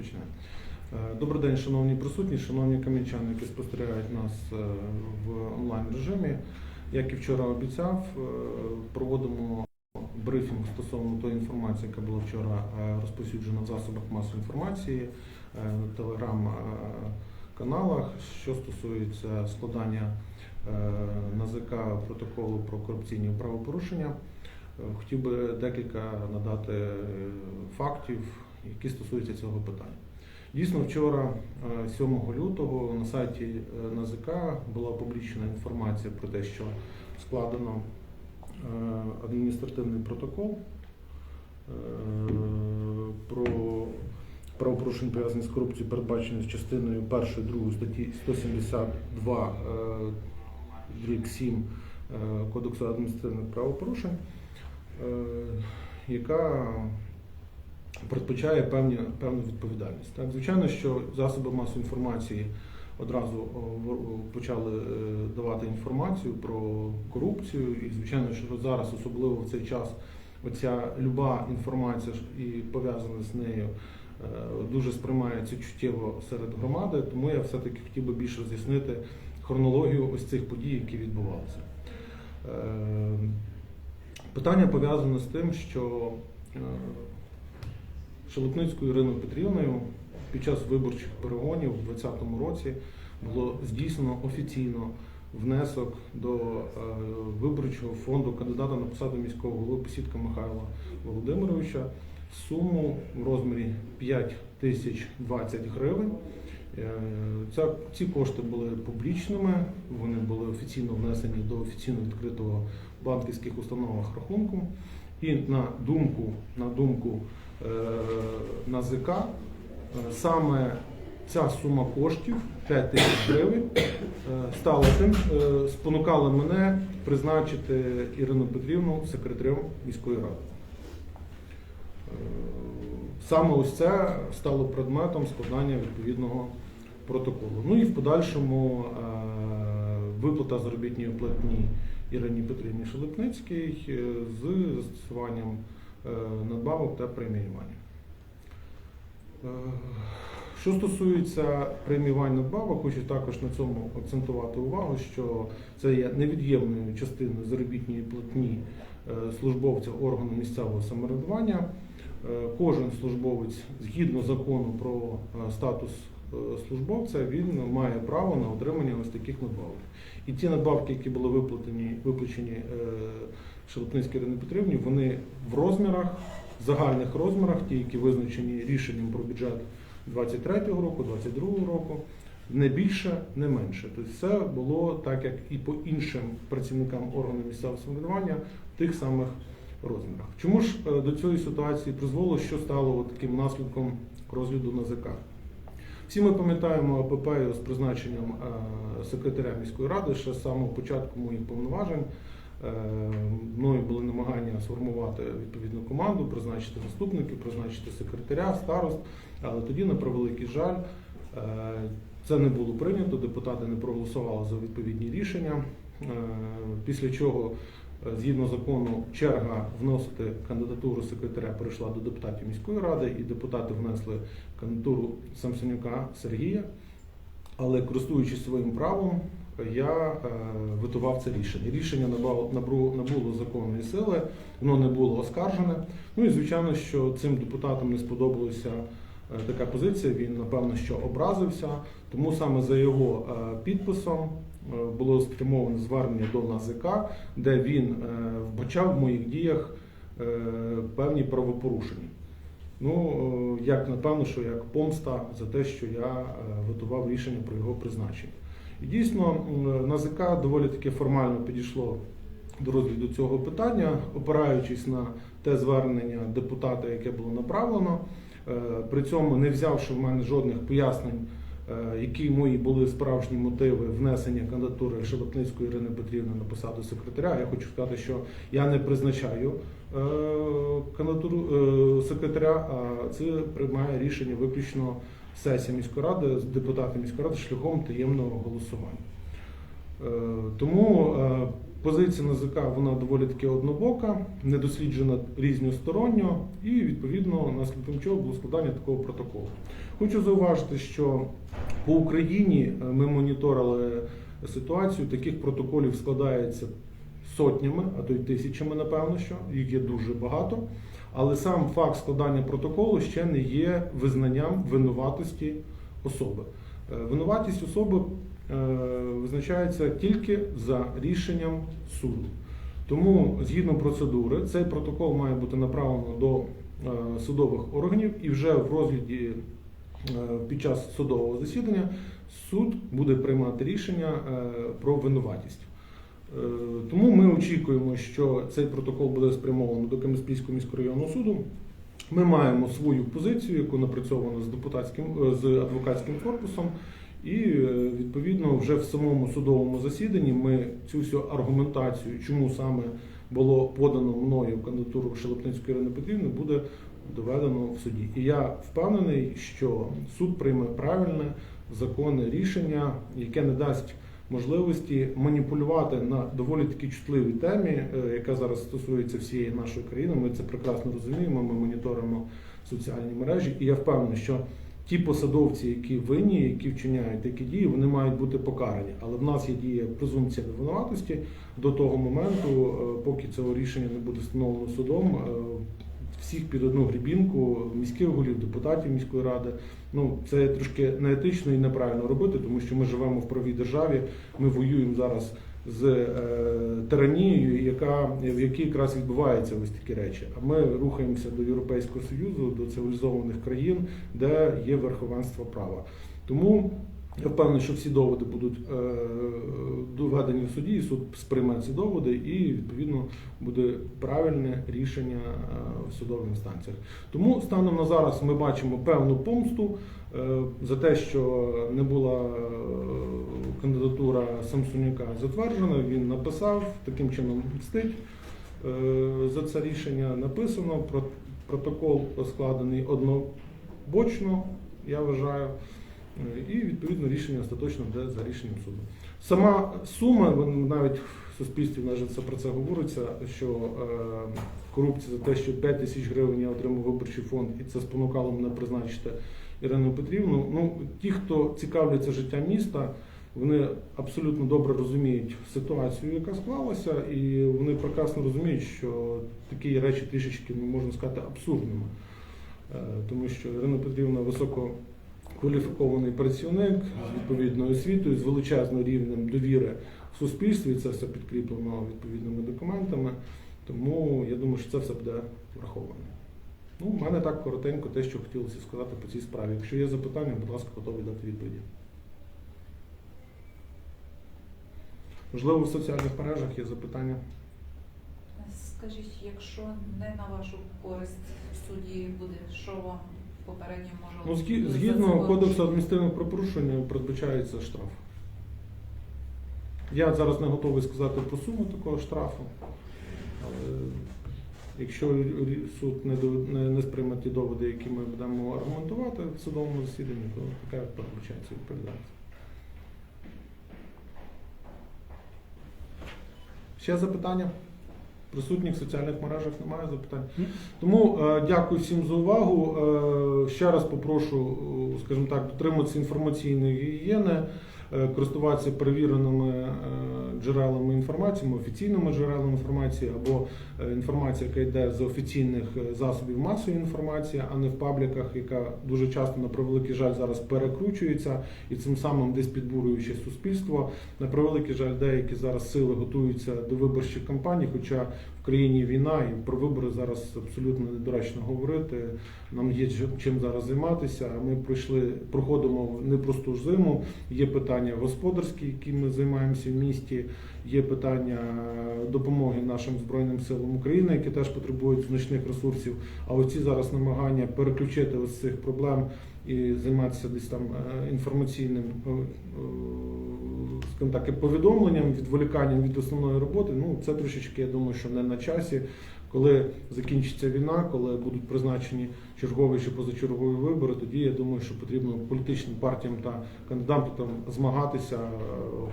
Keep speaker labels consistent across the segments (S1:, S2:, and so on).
S1: Почнемо. Е, Добрий день, шановні присутні, шановні кам'янчани, які спостерігають нас е, в онлайн режимі. Як і вчора обіцяв, е, проводимо брифінг стосовно тої інформації, яка була вчора розповсюджена в засобах масової інформації, на телеграм-каналах, що стосується складання НАЗК протоколу про корупційні правопорушення. Хотів би декілька надати фактів, які стосуються цього питання. Дійсно, вчора, е, 7 лютого, на сайті е, НАЗК була опублічена інформація про те, що складено е, адміністративний протокол е, про правопорушення пов'язані з корупцією, передбачені з частиною 1 2 статті 172 е, дріб 7 е, Кодексу адміністративних правопорушень, е, яка передбачає певні, певну відповідальність. Так, звичайно, що засоби масової інформації одразу почали е, давати інформацію про корупцію, і звичайно, що зараз, особливо в цей час, оця люба інформація і пов'язана з нею. е, Дуже сприймається чуттєво серед громади, тому я все-таки хотів би більше роз'яснити хронологію ось цих подій, які відбувалися. Е, Питання пов'язане з тим, що Шелепницькою Іриною Петрівною під час виборчих перегонів у 2020 році було здійснено офіційно внесок до е, виборчого фонду кандидата на посаду міського голови Посідка Михайла Володимировича суму в розмірі 5 тисяч 20 гривень. Е, Ця, ці кошти були публічними, вони були офіційно внесені до офіційно відкритого банківських установах рахунку. І на думку, на думку НАЗК, е, саме ця сума коштів 5 тисяч гривень е, стала тим, е, спонукала мене призначити Ірину Петрівну секретарем міської ради. Е, Саме ось це стало предметом складання відповідного протоколу. Ну і в подальшому е, виплата заробітної платні Ірині Петрівні Шелепницькій е, з застосуванням е, надбавок та преміювання. Е, Що стосується преміювань надбавок, хочу також на цьому акцентувати увагу, що це є невід'ємною частиною заробітної платні е, службовця органу місцевого самоврядування. Е, Кожен службовець згідно закону про е, статус е, службовця, він має право на отримання ось таких надбавок. І ті надбавки, які були виплачені е, Шелепницькій Ірині Петрівні, вони в розмірах, загальних розмірах, ті, які визначені рішенням про бюджет 23-го року, 22-го року, не більше, не менше. Тобто все було так, як і по іншим працівникам органу місцевого самоврядування в тих самих розмірах. Чому ж е, до цієї ситуації призвело, що стало таким наслідком розгляду НАЗК? Всі ми пам'ятаємо АПП з призначенням е, секретаря міської ради ще з самого початку моїх повноважень. Е, Мною були намагання сформувати відповідну команду, призначити заступників, призначити секретаря, старост. Але тоді, на превеликий жаль, е, це не було прийнято, депутати не проголосували за відповідні рішення. Е, Після чого, згідно закону, черга вносити кандидатуру секретаря перейшла до депутатів міської ради, і депутати внесли кандидатуру Самсонюка Сергія. Але користуючись своїм правом, я е, витував це рішення. Рішення набуло законної сили, воно не було оскаржене. Ну і звичайно, що цим депутатам не сподобалася е, така позиція. Він напевно що образився. Тому саме за його е, підписом було спрямоване звернення до НАЗК, де він вбачав в моїх діях певні правопорушення. Ну, як напевно, що як помста за те, що я готував рішення про його призначення. І дійсно, НАЗК доволі таки формально підійшло до розгляду цього питання, опираючись на те звернення депутата, яке було направлено, е, при цьому не взявши в мене жодних пояснень, які мої були справжні мотиви внесення кандидатури Шелепницької Ірини Петрівни на посаду секретаря. Я хочу сказати, що я не призначаю е, кандидатуру е, секретаря, а це приймає рішення виключно сесія міської ради, депутати міської ради шляхом таємного голосування. Е, Тому е, Позиція НАЗК вона доволі таки однобока, не досліджена різносторонньо, і відповідно наслідком чого було складання такого протоколу. Хочу зауважити, що по Україні е, ми моніторили ситуацію. Таких протоколів складається сотнями, а то й тисячами, напевно, що їх є дуже багато. Але сам факт складання протоколу ще не є визнанням винуватості особи. Е, Винуватість особи визначається тільки за рішенням суду. Тому, згідно процедури, цей протокол має бути направлено до е, судових органів і вже в розгляді е, під час судового засідання суд буде приймати рішення е, про винуватість. Е, Тому ми очікуємо, що цей протокол буде спрямовано до Кам'янського міськрайонного суду. Ми маємо свою позицію, яку напрацьовано з депутатським е, з адвокатським корпусом, і е, відповідно вже в самому судовому засіданні ми цю всю аргументацію, чому саме було подано мною кандидатуру Шелепницької Ірини Петрівни, буде доведено в суді. І я впевнений, що суд прийме правильне законне рішення, яке не дасть можливості маніпулювати на доволі таки чутливій темі, е, яка зараз стосується всієї нашої країни. Ми це прекрасно розуміємо. Ми моніторимо соціальні мережі, і я впевнений, що ті посадовці, які винні, які вчиняють такі дії, вони мають бути покарані. Але в нас є діє презумпція невинуватості до того моменту, е, поки цього рішення не буде встановлено судом. е, Всіх під одну грібінку, міських голів, депутатів міської ради. Ну це трошки неетично і неправильно робити, тому що ми живемо в правій державі. Ми воюємо зараз з е, тиранією, яка в якій якраз відбуваються ось такі речі. А ми рухаємося до Європейського союзу, до цивілізованих країн, де є верховенство права. Тому я впевнений, що всі доводи будуть е, доведені в суді, і суд сприйме ці доводи, і відповідно буде правильне рішення е, в судових інстанціях. Тому станом на зараз ми бачимо певну помсту е, за те, що не була е, кандидатура Самсонюка затверджена. Він написав таким чином мстить е, за це рішення. Написано про протокол складений однобочно, я вважаю. І відповідно рішення остаточно буде за рішенням суду. Сама сума, навіть в суспільстві це про це говориться, що е, корупція за те, що 5 тисяч гривень я отримав виборчий фонд, і це спонукало мене призначити Ірину Петрівну. Ну, ті, хто цікавляться життям міста, вони абсолютно добре розуміють ситуацію, яка склалася, і вони прекрасно розуміють, що такі речі трішечки ну, можна сказати абсурдними. Е, Тому що Ірина Петрівна високо кваліфікований працівник з відповідною освітою, з величезним рівнем довіри в суспільстві. Це все підкріплено відповідними документами. Тому я думаю, що це все буде враховано. Ну, у мене так коротенько те, що хотілося сказати по цій справі. Якщо є запитання, будь ласка, готовий дати відповіді. Можливо, в соціальних мережах є запитання.
S2: Скажіть, якщо не на вашу користь в суді буде, що вам попередньо може
S1: Ну, згі- згідно кодексу адміністративних правопорушень передбачається штраф. Я зараз не готовий сказати про суму такого штрафу, але якщо рі- суд не, до- не, не сприйме ті доводи, які ми будемо аргументувати в судовому засіданні, то така передбачається відповідальність. Ще запитання? Присутніх в соціальних мережах немає запитань. Тому е, дякую всім за увагу. Е, ще раз попрошу, е, скажімо так, дотримуватися інформаційної гігієни, е, користуватися перевіреними е, джерелами інформації, офіційними джерелами інформації або е, інформація, яка йде з офіційних е, засобів масової інформації, а не в пабліках, яка дуже часто на превеликий жаль зараз перекручується і цим самим десь підбурюючи суспільство. На превеликий жаль, деякі зараз сили готуються до виборчих кампаній, хоча в країні війна і про вибори зараз абсолютно недоречно говорити. Нам є чим- зараз займатися. Ми пройшли, проходимо непросту зиму. Є питання господарські, які ми займаємося в місті. Є питання допомоги нашим збройним силам України, які теж потребують значних ресурсів. А оці зараз намагання переключити ось цих проблем і займатися десь там е, інформаційним, е, е, скажімо так, повідомленням, відволіканням від основної роботи. Ну, це трошечки, я думаю, що не на часі. Коли закінчиться війна, коли будуть призначені чергові чи позачергові вибори, тоді я думаю, що потрібно політичним партіям та кандидатам змагатися,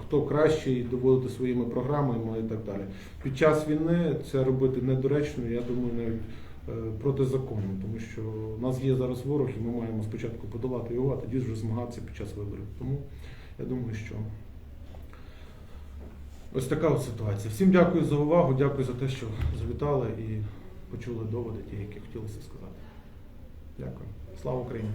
S1: хто кращий, доводити своїми програмами і так далі. Під час війни це робити недоречно, я думаю, навіть е, протизаконно, тому що в нас є зараз ворог, і ми маємо спочатку подолати його, а тоді вже змагатися під час виборів. Тому я думаю, що ось така от ситуація. Всім дякую за увагу, дякую за те, що завітали і почули доводи, ті, які хотілося сказати. Дякую. Слава Україні!